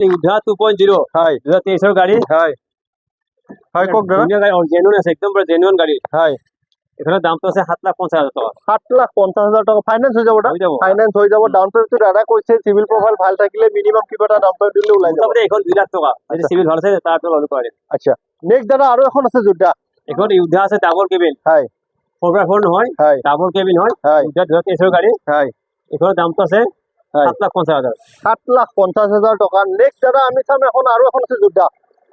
দাদা আছে একদম গাড়ী আছে সাত লাখ টকা। সাত লাখ টকা। ফাইনেন্স যাব ফাইনেন্স যাব। ডাউন পেমেণ্টটো দাদা কৈছে চিভিল প্ৰফাইল ভালো থাকিলে মিনিমাম কিবা এটা ডাউন দিলে ওলাই যাব। এইখন দুই লাখ টকা। যদি চিভিল ভালো আছে ল'ব পাৰিম আচ্ছা। নেক্সট দাদা আৰু এখন আছে যোদ্ধা। এইখন উদ্ধা আছে ডাবল কেবিন হয় ফ'ৰ বাই ফ'ৰ নহয়। হয়। ডাবল কেবিন হয় উদ্ধা দুহেজাৰ তেইছৰ গাড়ী এইখনৰ দামটো আছে। সাত লাখ পঞ্চাছ হাজাৰ সাত লাখ পঞ্চাছ হাজাৰ টকা। নেক্সট দাদা আমি চাম এখন আৰু এখন আছে যোদ্ধা।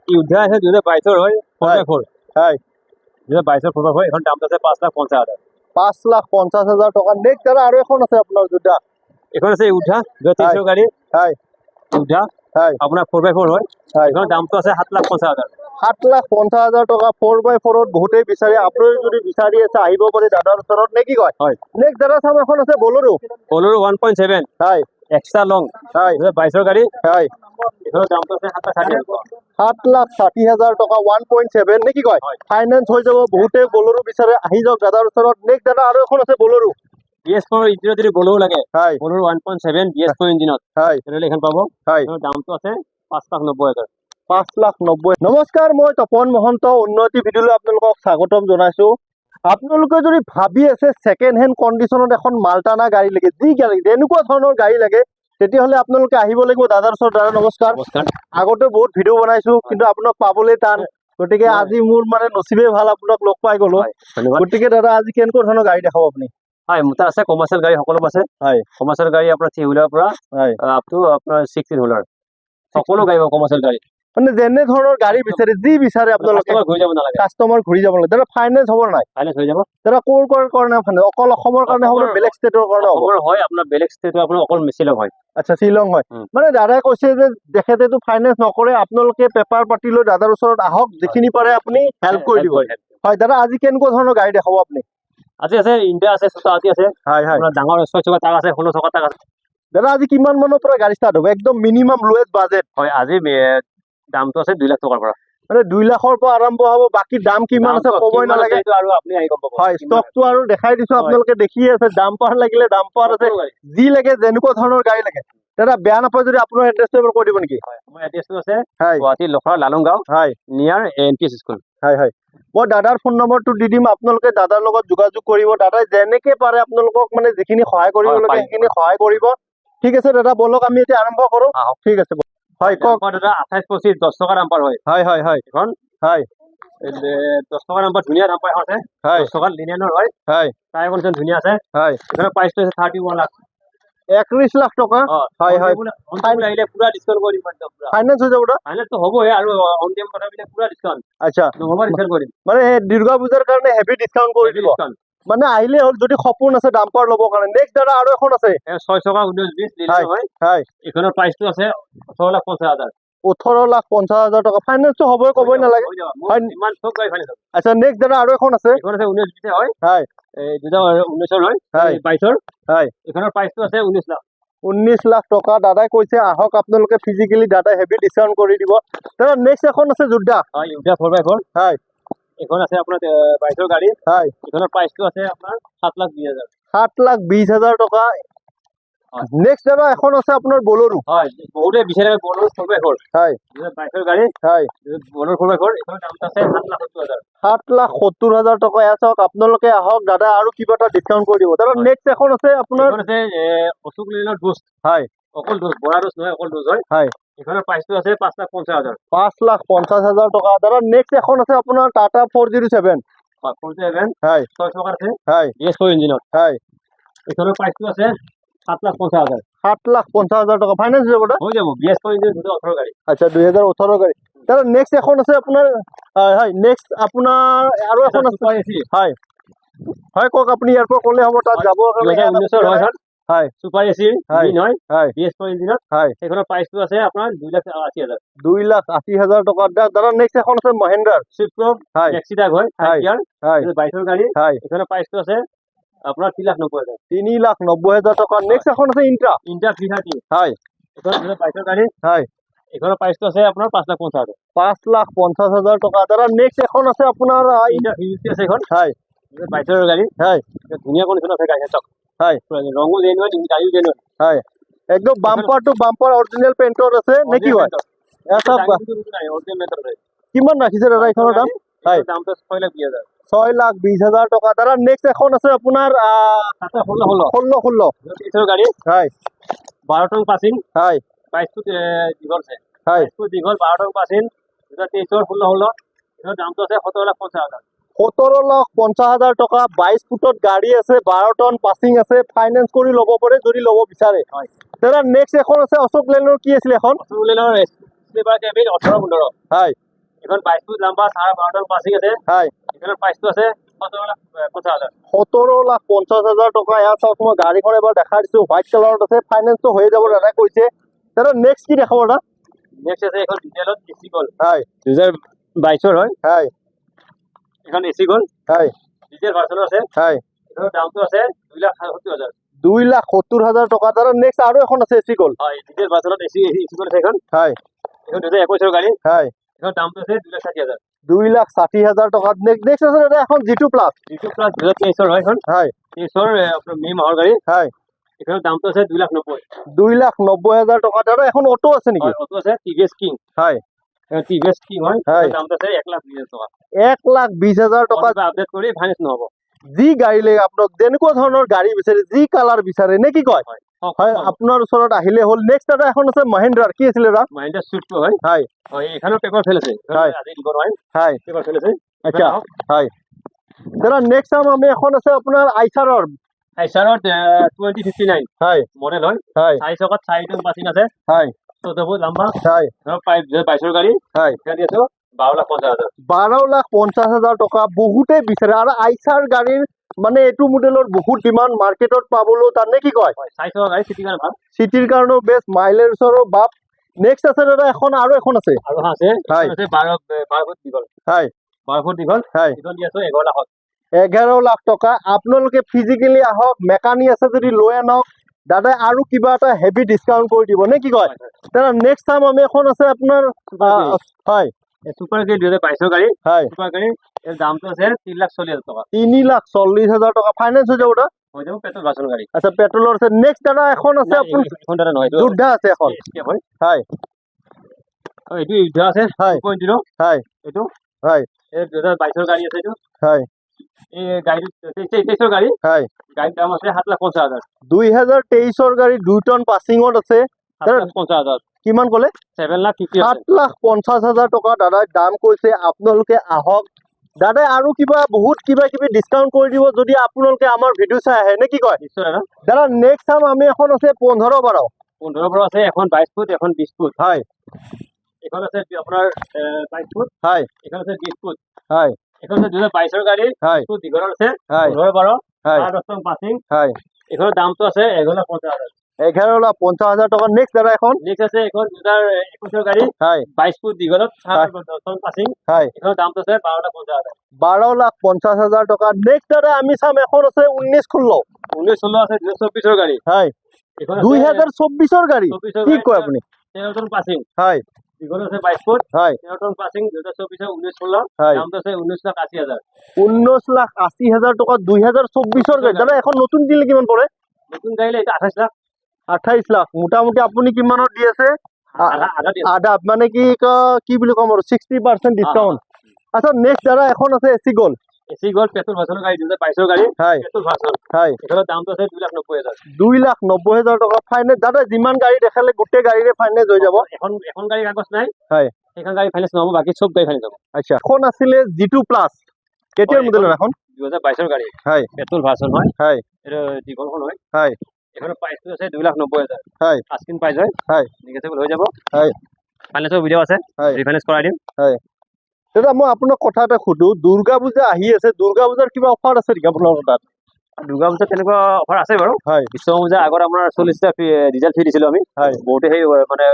ই উদ্ধা আছে দুহেজাৰ বাইছৰ হয় ফ'ৰ হয়। হয়। দুহেজাৰ বাইছৰ ফ'ৰ বাই ফ'ৰ এইখন আছে পাঁচ লাখ পঞ্চাছ হাজাৰ। পাঁচ লাখ পঞ্চাছ হাজাৰ টকা। নেক্সট দাদা আৰু এখন আছে আপোনাৰ যোদ্ধা। এইখন আছে উদ্ধা তেইছৰ গাড়ী। হয়। উদ্ধা হয়। আপোনাৰ ফ'ৰ বাই ফ'ৰ হয়। হয়। এইখনৰ দামটো আছে সাত লাখ পঞ্চাছ হাজাৰ। সাত লাখ পঞ্চাছ হাজাৰ টকা ফ'ৰ বাই ফ'ৰত বহুতেই বিচাৰে। আপুনি যদি বিচাৰি আছে আহিব পাৰে দাদাৰ ওচৰত। নে কি কয়? হয়। নেক্সট দাদা চাম এখন আছে Bolero. Bolero one point seven হয়। এক্সট্ৰা লং হয়। বাইছৰ গাড়ী। হয়। সাত লাখ ষাঠি হাজাৰ টকা ওৱান পইণ্ট ছেভেন নে কি কয়। ফাইনেন্স হৈ যাব বহুতে বলৰো বিচাৰে। আহি যাওক দাদাৰ ওচৰত। নেক্সট দাদা আৰু এখন আছে বলৰো। বি এছ ফ'ৰ ইঞ্জিনত যদি বলেৰো লাগে হয়। Bolero one point seven B S four ইঞ্জিনত হয়। তেনেহ'লে এইখন পাব। হয়। দামটো আছে পাঁচ লাখ নব্বৈ হাজাৰ। পাঁচ লাখ নব্বৈ নমস্কাৰ মই তপন মহন্ত উন্নতি ভিডিঅ'লৈ আপোনালোকক স্বাগতম জনাইছো। আপোনালোকে যদি ভাবি আছে ছেকেণ্ড হেণ্ড কণ্ডিশ্যনত এখন মালটানা গাড়ী লাগে যি গাড়ী যেনেকুৱা ধৰণৰ গাড়ী লাগে তেতিয়াহ'লে আপোনালোকে আহিব লাগিব দাদাৰ ওচৰত। দাদা নমস্কাৰ। আগতে বহুত ভিডিঅ' বনাইছো কিন্তু আপোনাক পাবলৈ টান। গতিকে আজি মোৰ মানে নচিবেই ভালো আপোনাক লগ পাই গলো। গতিকে দাদা আজি কেনেকুৱা ধৰণৰ গাড়ী দেখাব আপুনি? হয় মোৰ তাত আছে কমাৰ্চিয়েল গাড়ী সকলো আছে। হয়। কমাৰ্চিয়েল গাড়ী আপোনাৰ থ্ৰী হুইলাৰৰ পৰা হয়। আপ টু আপোনাৰ ছিক্সটিন হুইলাৰ সকলো গাড়ী কমাৰ্চিয়েল গাড়ী মানে যেনে ধৰণৰ গাড়ী বিচাৰে যি বিচাৰে আপোনালোকে কাষ্টমাৰ ঘূৰি যাব নালাগে। দাদা ফাইনেন্স হ'ব নাই? ফাইনেন্স হৈ যাব। দাদা ক'ৰ ক'ৰ কাৰণে ফাইনেন্স অকল অসমৰ কাৰণে হ'ব বেলেগ ষ্টেটৰ কাৰণে হ'ব? হয় আপোনাৰ বেলেগ ষ্টেটৰ আপোনাৰ অকল মিছিলং হয়। আচ্ছা শ্বিলং হয়। মানে দাদাই কৈছে যে তেখেতেতো ফাইনেন্স নকৰে আপোনালোকে পেপাৰ পাতি লৈ দাদাৰ ওচৰত আহক যিখিনি পাৰে আপুনি হেল্প কৰি দিব। হয় দাদা আজি কেনেকুৱা ধৰণৰ গাড়ী দেখাব আপুনি? আজি আছে ইণ্ডিয়া আছে চুটাহাতী আছে। হয় হয়। ডাঙৰ ছয় চকা তাক আছে ষোল্ল চকা তাক আছে। দাদা আজি কিমান মানৰ পৰা গাড়ী ষ্টাৰ্ট হ'ব? একদম মিনিমাম লোৱেষ্ট বাজেট। হয় আজি দামটো আছে দুই লাখ টকাৰ পৰা। মানে দুই লাখৰ পৰা আৰম্ভ হ'ব বাকী দাম কিমান আছে ক'বই নালাগে। আছে এইটো আৰু আপুনি আহি গম পাব। হয় ষ্টকটো আৰু দেখাই দিছো। আপোনালোকে দেখিয়ে আছে দাম পাৰ লাগিলে দাম পাৰ আছে। যি লাগে যেনেকুৱা ধৰণৰ গাড়ী লাগে। দাদা বেয়া নাপায় যদি আপোনাৰ এড্ৰেছটো এবাৰ কৈ দিব নেকি? আমাৰ এড্ৰেছটো আছে গুৱাহাটী লখৰা লালুং গাঁও হয়। Near N P S school. হয় হয়। মই দাদাৰ ফোন নম্বৰটো দি দিম আপোনালোকে দাদাৰ লগত যোগাযোগ কৰিব। দাদাই যেনেকে পাৰে আপোনালোকক মানে যিখিনি সহায় কৰিব লাগে। সেইখিনি সহায় কৰিব। ঠিক আছে দাদা বলক আমি এতিয়া আৰম্ভ কৰো। ঠিক আছে হয় কওক। আঠাইছ পঁচিছ দহ টকা দাম্পাৰ হয়। হয় হয় হয়। এখন। হয়। দহ টকা দাম্পাৰ ধুনীয়া দাম্পাৰ এখন আছে। হয়। দহ টকাত লিনিয়ানৰ হয়। হয়। টায়াৰ কণ্ডিশ্যন ধুনীয়া আছে। হয়। প্ৰাইচটো আছে থাৰ্টি ওৱান লাখ একত্ৰিশ লাখ টকা। হয়, হয়। আহিলে পুৰা ডিছকাউণ্ট কৰি দিম একদম ফাইনেন্স হৈ যাব দাদা ফাইনেলটো হ'বই আৰু অন টাইম কথাবিলাক পুৰা ডিছকাউণ্ট আচ্ছা। নহ'ব ডিছকাউণ্ট কৰিম। মানে দুৰ্গা পূজাৰ কাৰণে হেভি ডিছকাউণ্ট কৰি দিব। মানে আহিলে হ'ল যদি সপোন আছে ডাম্পাৰ ল'বৰ কাৰণে। নেক্সট দাদা আৰু এখন আছে। ছয় টকা ঊনৈছ হয় এইখনৰ প্ৰাইচটো আছে ওঠৰ লাখ পঞ্চাছ হাজাৰ। ওঠৰ লাখ পঞ্চাছ হাজাৰ টকা। ফাইনেন্সটো হ'বই ক'বই নালাগে। আচ্ছা নেক্সট দাদা আৰু এখন আছে। এইখন আছে ঊনৈছ বিছে হয়। হয়। এই দুহেজাৰ ঊনৈছৰ হয় হয়। এই বাইছৰ। হয়। এইখনৰ প্ৰাইচটো আছে ঊনৈছ লাখ। টকা। দাদাই কৈছে আহক আপোনালোকে ফিজিকেলি দাদাই হেভি ডিছকাউণ্ট কৰি দিব। দাদা নেক্সট এখন আছে যোদ্ধা। ইউৰিয়া ফ'ৰ বাই ফ'ৰ হয়। এইখন আছে আপোনাৰ এ, বাইছৰ গাড়ী। হয়। এইখনৰ প্ৰাইচটো আছে আপোনাৰ সাত লাখ বিছ হাজাৰ। সাত লাখ বিশ হাজাৰ টকা। নেক্সট দাদা এখন আছে আপোনাৰ বলৰো। হয় বহুতে বিচাৰে বলৰ ফ'ৰ বাই ফ'ৰ হয় বাইছৰ গাড়ী। হয়। বলৰ ফ'ৰ বাই আছে সাত লাখ সত্তৰ হাজাৰ। সাত লাখ সত্তৰ হাজাৰ টকা। চাওক আপোনালোকে আহক দাদা আৰু কিবা এটা ডিছকাউণ্ট কৰি দিব। দাদা নেক্সট এখন আছে আপোনাৰ আছে অশোক লেনৰ ডোজ। হয়। অকল ডোজ বৰা ডোজ নহয় অকল ডোজ হয়। হয়। এইখনৰ প্ৰাইচটো আছে পাঁচ লাখ পঞ্চাছ হাজাৰ। পাঁচ লাখ পঞ্চাছ হাজাৰ টকা। দাদা নেক্সট এখন আছে আপোনাৰ টাটা ফ'ৰ জিৰ' ছেভেন হয় ছয় টকাৰ আছে। হয়। জি এছ ফ'ৰ ইঞ্জিনত হয়। আছে সাত লাখ পঞ্চাছ হাজাৰ। সাত লাখ পঞ্চাছ হাজাৰ টকা। ফাইনেন্স হৈ যাব যাব। ইঞ্জিন গাড়ী। আচ্ছা গাড়ী। নেক্সট এখন আছে আপোনাৰ হয় নেক্সট আপোনাৰ আৰু এখন আছে। হয়। হয় কওক আপুনি ইয়াৰ পৰা ক'লে হ'ব তাত কাৰণে ঊনৈছৰ হয়। এখন হয়। ছুপাৰ হয়। হয়। হয় বি এছ ইঞ্জিনত হয়। সেইখনৰ প্ৰাইচটো আছে আপোনাৰ দুই লাখ আশী হাজাৰ। দুই লাখ আশী হাজাৰ টকা দাদা নেক্সট এখন আছে মহেন্দ্ৰাৰ। চুইফ্ট হয়। মেক্সি টাগ হয়। হয়। হয় বাইছৰ গাড়ী। হয়। এইখনৰ প্ৰাইচটো আছে আপোনাৰ তিনি লাখ নব্বৈ হাজাৰ। তিনি লাখ নব্বৈ হাজাৰ টকা নেক্সট এখন আছে ইন্ট্ৰা ইণ্টাৰ থ্ৰী থাৰ্টি হয়। এইখন বাইছৰ গাড়ী। হয়। এইখনৰ প্ৰাইচটো আছে আপোনাৰ পাঁচ লাখ পঞ্চাছ হাজাৰ। পাঁচ লাখ পঞ্চাছ হাজাৰ টকা। দাদা নেক্সট এখন আছে আপোনাৰ ইণ্টাৰ থ্ৰী ফিফটি আছে এইখন। হয়। বাইছৰ গাড়ী। হয়। ধুনীয়া কণ্ডিশ্যন আছে গাড়ী চাওক হয়। ৰঙো জেনুৱেন গাড়ীও জেনুৱেন হয়। একদম বাম্পাৰ টু বাম্পাৰ অৰিজিনেল পেইণ্টৰ আছে নে কি হয়? এটা কিমান ৰাখিছে দাদা এইখনৰ দাম? হয়। দামটো ছয় লাখ বিশ হাজাৰ। লাখ বিশ টকা। দাদা নেক্সট এখন আছে আপোনাৰ আহ, সাতটা ষোল্ল ষোল্ল। ষোল্ল ষোল্ল। তেইছৰ গাড়ী। হয়। বাৰ টন পাছিং হয়। বাইছ ফুট এ, দীঘল আছে। হয়। বাইছ ফুট দীঘল বাৰ টন পাছিং দুটা তেইছৰ ষোল্ল ষোল্ল। দামটো আছে সত্তৰ লাখ পঞ্চাছ হাজাৰ। সোতৰ লাখ পঞ্চাছ হাজাৰ টকা বাইছ ফুটত গাড়ী আছে বাৰ টন পাছিং আছে ফাইনেন্স কৰি ল'ব পাৰে যদি ল'ব বিচাৰে। হয়। দাদা নেক্সট এখন আছে অশোক লেনৰ কি আছিলে এখন? অট্টোমোবাইলৰ স্লিপাৰ কেবিন ওঠৰ পোন্ধৰ। হয়। এখন বাইছ ফুট লাম্বা চাৰে বাৰ টন পাছিং আছে। হয়। এইখনৰ প্ৰাইচটো আছে সোতৰ লাখ পঞ্চাছ হাজাৰ। টকা। ইয়াত চাওক মই গাড়ীখন এবাৰ দেখাই দিছো। হোৱাইট কালাৰত আছে ফাইনেন্সটো হৈ যাব দাদাই কৈছে। দাদা নেক্সট কি দেখাব দাদা? নেক্সট আছে এখন ডিটেইলত এ চি গ'ল হয়। দুহেজাৰ বাইছৰ হয়। হয়। এখন এ চি গ'ল হয় ডিজেল ভাৰ্চনৰ আছে। হয় দামটো আছে দুই লাখ সত্তৰ হাজাৰ দুই লাখ সত্তৰ হাজাৰ টকা। দাদা নেক্সট আৰু এখন আছে এচি গ'ল। হয় ডিজেল ভাৰ্চনত এ চি এ চি গ'ল আছে এখন হয় এখন দুহেজাৰ একৈছৰ গাড়ী হয় এইখনৰ দামটো আছে দুই লাখ ষাঠি হাজাৰ দুই লাখ ষাঠি হাজাৰ টকা। নেক্সট আছে দাদা এখন জি টু প্লাছ যিটো প্লাছ দুহেজাৰ তেইছৰ হয় এখন। হয় তেইছৰ এ, আপোনাৰ মে' মাহৰ গাড়ী। হয় এইখনৰ দামটো আছে দুই লাখ নব্বৈ দুই লাখ নব্বৈ হাজাৰ টকা। দাদা এখন অটো আছে নেকি? অটো আছে টি ভি এছ কিং হয় হয় এক লাখ বিশ হাজাৰ টকা। আপডেট কৰি ফাইনেন্স নহ'ব। যি গাড়ী লাগে আপোনাক যেনেকুৱা ধৰণৰ গাড়ী বিচাৰে যি কালাৰ বিচাৰে নে কি কয়? হয় আপোনাৰ ওচৰত আহিলে হ'ল। নেক্সট দাদা এখন আছে মহেন্দ্ৰাৰ কি আছিলে দাদা মাহিন্দ্ৰা চুইফ্টটো হয়। হয়। হয় এইখনৰ পেপাৰ ফেল আছে। হয়। হয়। পেপাৰ ফেল আছে। আচ্ছা। হয়। দাদা নেক্সট চাম আমি এখন আছে আপোনাৰ আইচাৰৰ আইচাৰত টুৱেণ্টি ফিফটি নাইন হয়। মডেল হয়। হয়। চাৰি চকাত চাৰিজন পাচিং আছে। হয়। লাম্বা। হয়। গাড়ী। হয়। বাৰ লাখ পঞ্চাছ হাজাৰ। বাৰ লাখ পঞ্চাছ হাজাৰ টকা বহুতেই বিচাৰে। আৰু আইচাৰ গাড়ীৰ মানে এইটো মডেলৰ বহুত ডিমাণ্ড মাৰ্কেটত পাবলৈ তাৰ নে কি কয়? চিটিৰ কাৰণেও বেষ্ট মাইলেজৰো বাপ। নেক্সট আছে দাদা এখন আৰু এখন আছে। আৰু আছে। হয়। বাৰ বাৰ ফুট দীঘল। হয়। বাৰ ফুট দীঘল। হয়। এইখন দি আছো এঘাৰ লাখত। এঘাৰ লাখ টকা। আপোনালোকে ফিজিকেলি আহক মেকানিক আছে যদি লৈ আনক দাদাই আৰু কিবা এটা হেভি ডিছকাউণ্ট কৰি দিব নে কি কয়? দাদা নেক্সট টাইম আমি এখন আছে আপোনাৰ হয়। চুপাৰ গাড়ী দুহেজাৰ বাইছৰ গাড়ী। হয়। চুপাৰ গাড়ী ইয়াৰ দামটো আছে তিনি লাখ চল্লিছ হাজাৰ টকা। তিনি লাখ চল্লিছ হাজাৰ টকা। ফাইনেন্স হৈ যাব দাদা? হৈ যাব পেট্ৰল ভাৰ্চন গাড়ী। আচ্ছা পেট্ৰলৰ আছে। নেক্সট দাদা এখন আছে আপোনাৰ দাদা নহয় এইটো আছে এখন। হয়। হয়। এইটো যুদ্ধ আছে হয়। পইণ্ট জিৰ' হয়। এইটো। হয়। এই দুহেজাৰ বাইছৰ গাড়ী আছে এইটো। হয়। দুই হাজাৰ তেইছৰ গাড়ী দুই টন পাছিঙত আছে। কিমান ক'লে? সাত লাখ পঞ্চাছ হাজাৰ টকা। দাদাই দাম কৈছে আপোনালোকে আহক। দাদাই আৰু কিবা বহুত কিবা কিবি ডিছকাউণ্ট কৰি দিব যদি আপোনালোকে আমাৰ ভিডিঅ' চাই আহে। নে কি কয়? দাদা নেক্সট টাইম আমি এখন আছে পোন্ধৰ বাৰ। পোন্ধৰৰ পৰা আছে এখন বাইছ ফুট এখন বিছ ফুট। হয়। এখন আছে আপোনাৰ বাইছ ফুট। হয়। এখন আছে বিছ ফুট। হয়। এখন আছে দুহেজাৰ বাইছৰ গাড়ী ফুট দীঘলৰ আছে হয়। এইখনৰ দামটো আছে এঘাৰ পঞ্চাছ হাজাৰ। এঘাৰ পঞ্চাছ হাজাৰ টকা নেক্সট দাদা এখন। নেক্সট আছে এখন দুহেজাৰ একৈছৰ গাড়ী হয়। বাইছ ফুট দীঘলত হয়। পাছিং হয়। এইখনৰ দামটো আছে বাৰ লাখ পঞ্চাছ হাজাৰ। বাৰ লাখ পঞ্চাছ হাজাৰ টকা। নেক্সট দাদা আমি চাম এখন আছে ঊনৈছ ষোল্ল। ঊনৈছ ষোল্ল আছে দুহেজাৰ চৌবিছৰ গাড়ী। হয়। দুই হাজাৰ চৌবিছৰ গাড়ী। কি কয় আপুনি? তেৰ পাছিং হয়। লাখ আশী হাজাৰ। টকা দুই হাজাৰ চৌব্বিছৰ গাড়ী। দাদা এখন নতুন দিলে কিমান পৰে? নতুন গাড়ী আঠাইছ লাখ। আঠাইছ লাখ। মোটামুটি আপুনি কিমানত দি আছে? আধা মানে কি ক- বুলি ক'ম আৰু ছিক্সটি পাৰ্চেণ্ট ডিছকাউণ্ট আচ্ছা নেক্সট দাদা এখন আছে এ চি গ'ল এচি গ'ল পেট্ৰল ভাৰ্চনৰ গাড়ী দুহেজাৰ বাইছৰ গাড়ী হয়। পেট্ৰল ভাৰ্চন হয়। এইখনৰ দামটো আছে দুই লাখ নব্বৈ হাজাৰ। দুই লাখ নব্বৈ হাজাৰ টকা। ফাইনেন্স দাদা যিমান গাড়ী দেখালে গোটেই গাড়ীৰে ফাইনেন্স হৈ যাব। এখন এখন গাড়ী কাগজ নাই। হয়। সেইখন গাড়ী ফাইনেন্স নহ'ব বাকী চব গাড়ী ফাইনেন্স হ'ব। আচ্ছা এখন আছিলে জি টু প্লাছ কেতিয়াৰ মডেলৰ এখন দুহেজাৰ বাইছৰ গাড়ী। হয়। পেট্ৰল ভাৰ্চন হয় হয়। এইটো দীঘলখন হয়। হয়। এইখনৰ প্ৰাইচটো আছে দুই লাখ নব্বৈ হাজাৰ। হয়। আস্কিন প্ৰাইচ হয়। হয়। নিগেটিভল হৈ যাব। হয়। ফাইনেন্সৰ সুবিধাও আছে। হয়। ৰিফাইনেন্স কৰাই দিম। দাদা মই আপোনাক কথা এটা সুধো। দুৰ্গা পূজা আহি আছে দুৰ্গা পূজাৰ কিবা অফাৰ আছে নেকি আপোনালোকৰ তাত? দুৰ্গা পূজাত তেনেকুৱা অফাৰ আছে বাৰু। হয়। বিশ্ব পূজাৰ আগত আপোনাৰ চল্লিছ ৰিজাল্ট ফ্ৰী দিছিলোঁ আমি। হয়। বহুতে সেই মানে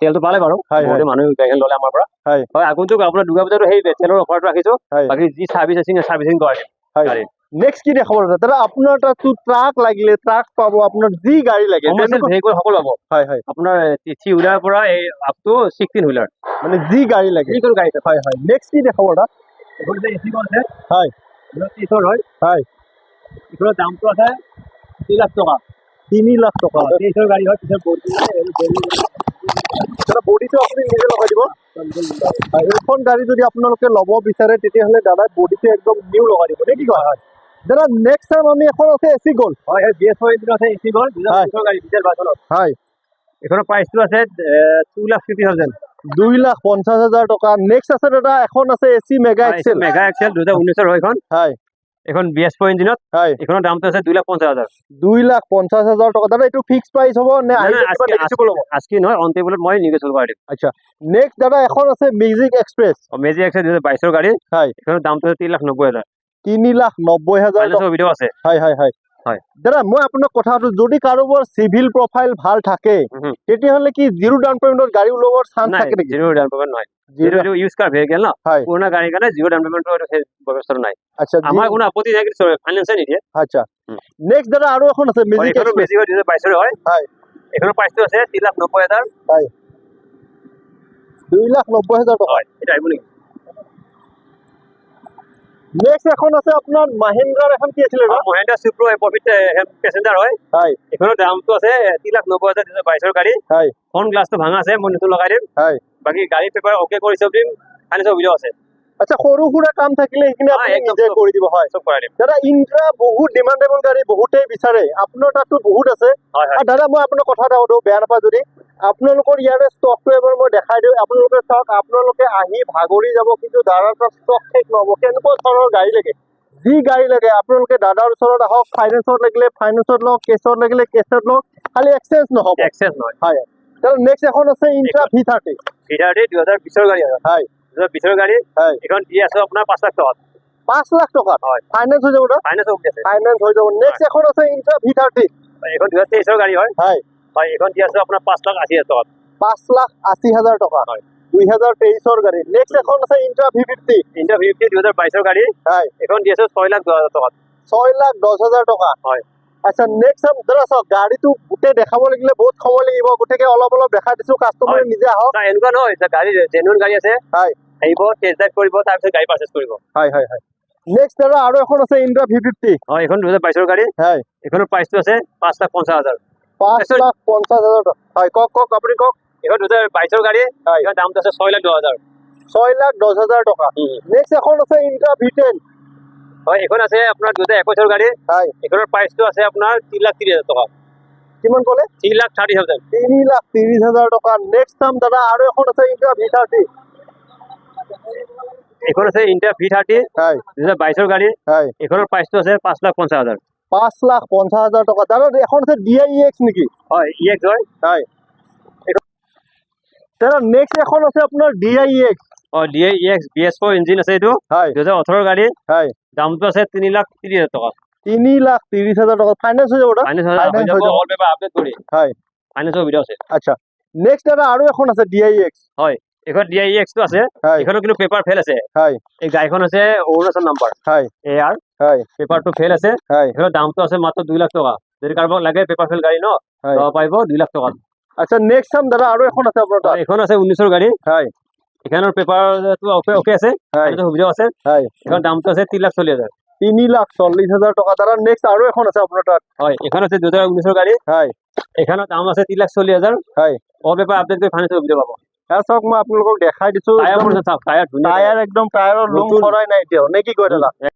তেলটো পালে বাৰু। হয়, বহুতে মানুহ গাড়ীখন ল'লে আমাৰ পৰা। হয়। আগন্তুক আপোনাৰ দুৰ্গা পূজাতো সেই তেলৰ অফাৰটো ৰাখিছোঁ। বাকী যি চাৰ্ভিচ আছে চাৰ্ভিচিং দিম হয়। নেক্সট কি দেখাব দাদা দাদা আপোনাৰ তাততো ট্ৰাক লাগিলে ট্ৰাক পাব আপোনাৰ যি গাড়ী লাগে ভেহিকল সকলো পাব। হয় হয়। আপোনাৰ থ্ৰী হুইলাৰ পৰা এই আপ টু ছিক্সটিন হুইলাৰ মানে যি গাড়ী লাগে। যিকোনো গাড়ী হয় হয়। নেক্সট কি দেখাব দাদা যে আছে হয়। এইখন হয়। হয়। এইখনৰ দামটো আছে দুই লাখ টকা। তিনি লাখ টকা। গাড়ী হয় পিছত দাদা বডিটো আপুনি নিজে লগাই দিব। এইখন গাড়ী যদি আপোনালোকে ল'ব বিচাৰে তেতিয়াহ'লে দাদা বডিটো একদম নিউ লগাই দিব। নে কি কয় দাদা নেক্সট টাইম আমি এখন আছে এ চি গ'ল হয় হয় বি এছ ফ'ৰ ইঞ্জিন আছে এচি গ'ল হয়। গাড়ী ডিজেল হয়। প্ৰাইচটো আছে টু লাখ ফিফটি থাউজেণ্ড দুই লাখ পঞ্চাছ হাজাৰ টকা। নেক্সট আছে দাদা এখন আছে A C Mega XL Mega XL দুহেজাৰ ঊনৈছৰ হয় এইখন হয়। এইখন বি এছ ফ'ৰ ইঞ্জিনত হয়। এইখনৰ দামটো আছে দুই লাখ পঞ্চাছ হাজাৰ। দুই লাখ পঞ্চাছ হাজাৰ টকা। দাদা এইটো ফিক্স প্ৰাইচ হ'ব নে আজকি নহয় অন টেবুলত মই নিগেচল কৰি দিম। নেক্সট দাদা এখন আছে মিউজিক এক্সপ্ৰেছ মেজি এক্সেল দুহেজাৰ বাইছৰ গাড়ী। হয়। এইখনৰ দামটো আছে তিনি লাখ নব্বৈ হাজাৰ। তিনি লাখ নব্বৈ হাজাৰ সুবিধাও আছে। হয় হয় হয়। হয়। দাদা মই আপোনাক কথাটো যদি কাৰোবাৰ চিভিল প্ৰফাইল ভালো থাকে। তেতিয়াহ'লে কি জিৰ' ডাউন পেমেণ্টত গাড়ী ওলাবৰ চান্স থাকে নেকি? জিৰ' ডাউন পেমেণ্ট নহয়। যিটো ইউজ কাৰ ভেহিকেল ন? পুৰণা গাড়ীৰ কাৰণে জিৰ' ডাউন পেমেণ্টৰ সেই ব্যৱস্থাটো নাই। আচ্ছা আমাৰ কোনো আপত্তি নাই কিন্তু ফাইনেন্সে নিদিয়ে। আচ্ছা। নেক্সট দাদা আৰু এখন আছে বেছি হয় দুহেজাৰ বাইছৰে হয়? হয়। এইখনৰ প্ৰাইচটো আছে তিনি লাখ নব্বৈ হাজাৰ। হয়। দুই লাখ নব্বৈ হাজাৰ টকা। হয় এইটো আহিব নেকি? নেক্সট এখন আছে আপোনাৰ মাহিন্দ্ৰাৰ এখন কি আছিলে দাদা? সুপ্রো প্ৰফিট পেচেঞ্জাৰ হয়। হয়। এইখনৰ দামটো আছে তিনি লাখ নব্বৈ হাজাৰ দুহেজাৰ বাইছৰ গাড়ী। হয়। ফোন গ্লাছটো ভাঙা আছে মই নতুন লগাই দিম। হয়। বাকী গাড়ী পেপাৰ অ'কে কৰি চব দিম ফাইনেন্সৰ ভিডিও আছে। আচ্ছা সৰু সুৰা কাম থাকিলে সেইখিনি আপুনি নিজে। কৰি দিব হয়। দাদা ইন্ট্ৰা বহুত ডিমাণ্ডেবল গাড়ী বহুতেই বিচাৰে। আপোনাৰ তাততো বহুত আছে। দাদা মই আপোনাক কথা এটা সুধো বেয়া নাপায় যদি। আপোনালোকৰ ইয়াৰে ষ্টকটো এবাৰ মই দেখাই দিওঁ। আপোনালোকে চাওক আপোনালোকে আহি ভাগৰি যাব কিন্তু দাদাৰ তাত ষ্টক শেষ নহ'ব। কেনেকুৱা ধৰণৰ গাড়ী লাগে? যি গাড়ী লাগে আপোনালোকে দাদাৰ ওচৰত আহক ফাইনেন্সত লাগিলে ফাইনেন্সত লওক কেছত লাগিলে কেছত লওক খালি এক্সচেঞ্জ নহ'ব। এক্সেছ নহয়। হয়। নেক্সট এখন আছে ইন্ট্ৰা ভি থাৰ্টি ভিটাৰটি দুহেজাৰ বিছৰ গাড়ী হয়। হয় বিছৰ গাড়ী হয়। এইখন দি আছো আপোনাৰ পাঁচ লাখ টকাত পাঁচ লাখ টকা? হয়। ফাইনেন্স হৈ যাব ফাইনেন্সৰ সুবিধা আছে ফাইনেন্স হৈ যাব। নেক্সট এখন আছে ইন্ট্ৰা ভি থাৰ্টি এইখন দুহেজাৰ তেইছৰ গাড়ী হয়। হয়। হয় এইখন দি আছো আপোনাৰ পাঁচ লাখ আশী হাজাৰ টকাত পাঁচ লাখ আশী হাজাৰ টকা। হয়। দুই হাজাৰ তেইছৰ গাড়ী। নেক্সট এখন আছে Intra V fifty India fifty দুহেজাৰ বাইছৰ গাড়ী। হয়। এইখন দি আছো ছয় লাখ দহ হাজাৰ টকাত ছয় লাখ দহ হাজাৰ টকা। হয়। আচ্ছা নেক্সট দাদা চাওক গাড়ীটো গোটেই দেখাব লাগিলে বহুত সময় লাগিব। গতিকে অলপ অলপ দেখাই দিছো কাষ্টমাৰে নিজে আহক। এনেকুৱা নহয় গাড়ী জেনুইন গাড়ী আছে। হয়। আহিব টেষ্ট ড্ৰাইভ কৰিব তাৰপিছত গাড়ী পাৰ্চেছ কৰিব। হয় হয় হয়। নেক্সট দাদা আৰু এখন আছে ইন্দ্ৰা ভি ফিফটি হয় এইখন দুহেজাৰ বাইছৰ গাড়ী। হয়। এইখনৰ প্ৰাইচটো আছে পাঁচ লাখ পঞ্চাছ হাজাৰ। পাঁচ লাখ পঞ্চাছ হাজাৰ হয় কওক কওক আপুনি কওক। এইখন দুহেজাৰ বাইছৰ গাড়ী। হয়। এইখন দামটো আছে ছয় লাখ দহ হাজাৰ। ছয় লাখ দহ হাজাৰ টকা। নেক্সট এখন আছে ইন্দ্ৰা ভি টেন হয় এইখন আছে আপোনাৰ দুহেজাৰ একৈছৰ গাড়ী। হয়। এইখনৰ প্ৰাইচটো আছে আপোনাৰ তিনি লাখ ত্ৰিছ হাজাৰ টকা। কিমান ক'লে? তিনি লাখ থাৰ্টি থাউজেণ্ড তিনি লাখ ত্ৰিশ হাজাৰ টকা। নেক্সট চাম দাদা আৰু এখন আছে ইন্দ্ৰা ভি থাৰ্টি এইখন আছে ইণ্ডিয়া ভি থাৰ্টি হয়। দুহেজাৰ বাইছৰ গাড়ী। হয়। প্ৰাইচটো আছে পাঁচ লাখ পঞ্চাছ হাজাৰ। পাঁচ লাখ পঞ্চাছ হাজাৰ টকা। দাদা এখন আছে ডি আই এক্স নেকি? হয় ই এক্স হয়। হয়। দাদা নেক্সট এখন আছে আপোনাৰ ডি আই এক্স হয় D E X B S four engine আছে এইটো। হয়। দুহেজাৰ ওঠৰৰ গাড়ী। হয়। দামটো আছে তিনি লাখ ত্ৰিছ হাজাৰ টকা। তিনি লাখ ত্ৰিশ হাজাৰ টকা। ফাইনেন্স হৈ যাব ফাইনেন্স হৈ যাব। আপডেট কৰি। হয়। ফাইনেন্সৰ সুবিধা আছে। আচ্ছা। নেক্সট দাদা আৰু এখন আছে ডি আই এক্স এইখন ডি আই এক্সটো আছে হয়। এইখনৰ কিন্তু পেপাৰ ফেল আছে। হয়। এই গাড়ীখন আছে অৰুণাচল নাম্বাৰ হয়। এ আৰ হয়। পেপাৰটো ফেল আছে। হয়। দামটো আছে মাত্ৰ দুই লাখ টকা। যদি কাৰোবাক লাগে পেপাৰ ফেল গাড়ী ন পাৰিব দুই লাখ টকাত। আচ্ছা নেক্সট চাম দাদা আৰু এখন আছে আপোনাৰ তাত। এইখন আছে ঊনৈছৰ গাড়ী। হয়। এইখনৰ পেপাৰটো অকে অকে আছে। সুবিধাও আছে। হয়। এইখনৰ দামটো আছে তিনি লাখ চল্লিছ হাজাৰ। তিনি লাখ চল্লিশ হাজাৰ টকা। দাদা নেক্সট আৰু এখন আছে আপোনাৰ তাত। হয় এইখন আছে দুহেজাৰ ঊনৈছৰ গাড়ী। হয়। এইখনৰ দাম আছে তিনি লাখ চল্লিছ হাজাৰ। হয়। অল পেপাৰ আপডেট কৰি ফাইনেন্সৰ সুবিধা পাব। এয়া চাওক মই আপোনালোকক দেখাই দিছো টায়াৰ একদম টায়াৰৰ লোম কৰাই নাই এতিয়াও। নে কি কয় দাদা